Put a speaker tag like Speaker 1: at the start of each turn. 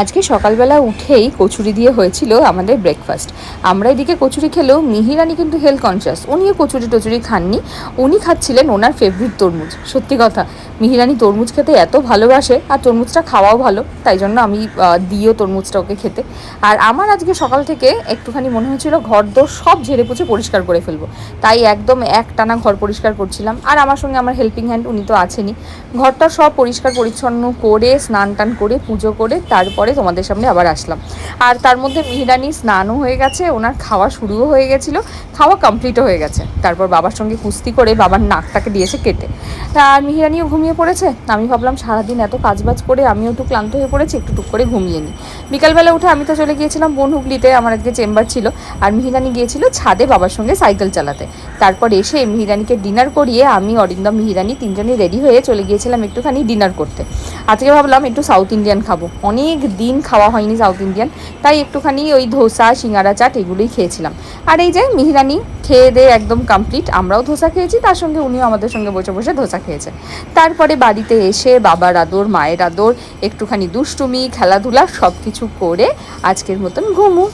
Speaker 1: আজকে সকালবেলা উঠেই কচুরি দিয়ে হয়েছিল আমাদের ব্রেকফাস্ট আমরা এদিকে কচুরি খেলেও মিহিরানি কিন্তু হেলথ কনসিয়াস উনিও কচুরি টচুরি খাননি, উনি খাচ্ছিলেন ওনার ফেভারিট তরমুজ। সত্যি কথা মিহিরানি তরমুজ খেতে এত ভালোবাসে, আর তরমুজটা খাওয়াও ভালো, তাই জন্য আমি দিও তরমুজটা ওকে খেতে। আর আমার আজকে সকাল থেকে একটুখানি মনে হচ্ছিল ঘর দোর সব ঝেড়ে পুছে পরিষ্কার করে ফেলব। তাই একদম এক টানা ঘর পরিষ্কার করছিলাম। আর আমার সঙ্গে আমার হেল্পিং হ্যান্ড উনি তো আছেনই। ঘরটা সব পরিষ্কার পরিচ্ছন্ন করে, স্নান টান করে, পুজো করে, তারপরে তোমাদের সামনে আবার আসলাম। আর তার মধ্যে মিহিরানি স্নানও হয়ে গেছে, ওনার খাওয়া শুরুও হয়ে গেছিল, খাওয়া কমপ্লিটও হয়ে গেছে। তারপর বাবার সঙ্গে কুস্তি করে বাবার নাকটাকে দিয়েছে কেটে। আর মিহিরানিও ঘুমিয়ে পড়েছে? আমি ভাবলাম সারাদিন এত কাজবাজ করে আমিও একটু ক্লান্ত হয়ে পড়েছি, একটু টুক করে ঘুমিয়ে নিই। বিকালবেলা উঠে আমি তো চলে গিয়েছিলাম বন হুগলিতে আমার আজকে চেম্বার ছিল। আর মিহিরানি গিয়েছিল ছাদে বাবার সঙ্গে সাইকেল চালাতে। তারপর এসে মিহিরানিকে ডিনার করিয়ে আমি, অরিন্দম মিহিরানি তিনজনই রেডি হয়ে চলে গিয়েছিলাম একটুখানি ডিনার করতে। আজকে ভাবলাম একটু সাউথ ইন্ডিয়ান খাব। অনেক দিন খাওয়া হয়নি সাউথ ইন্ডিয়ান, তাই একটুখানি ওই ধোসা, সিঙ্গারা চাট এগুলোই খেয়েছিলাম। আর এই যে মিহিরানি, খেয়ে দিয়ে একদম কমপ্লিট আমরাও ধোসা খেয়েছি, তার সঙ্গে উনিও আমাদের সঙ্গে বসে বসে ধোসা খেয়েছে। তারপরে বাড়িতে এসে বাবার আদর, মায়ের আদর, একটুখানি দুষ্টুমি, খেলাধুলা সব কিছু করে আজকের মতন ঘুমু।